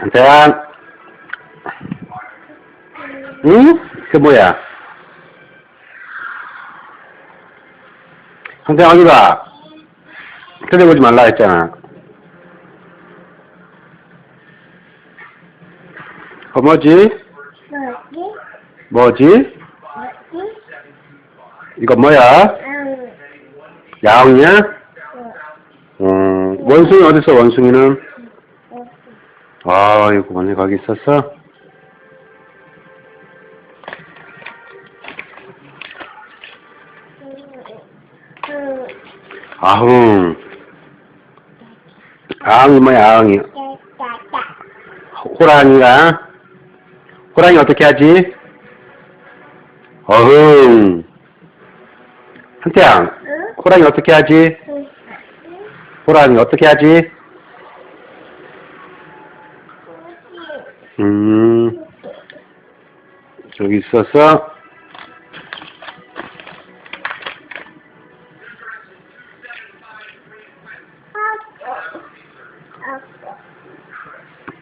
한태양. 응? 그 뭐야? 한태양 어디 가? tele보지 말라 했잖아. 어, 뭐지? 뭐지? 이거 뭐야? 응. 야옹이야? 응. 음, 원숭이 어딨어, 원숭이는? 응. 아, 이거 원래 거기 있었어? 응. 아흥. 아흥이 뭐야, 아흥이. 호랑이가? 호랑이 어떻게 하지? 어흥. 한태양, 응? 호랑이 어떻게 하지? 응. 호랑이 어떻게 하지? 음, 저기 있었어? 아, 아.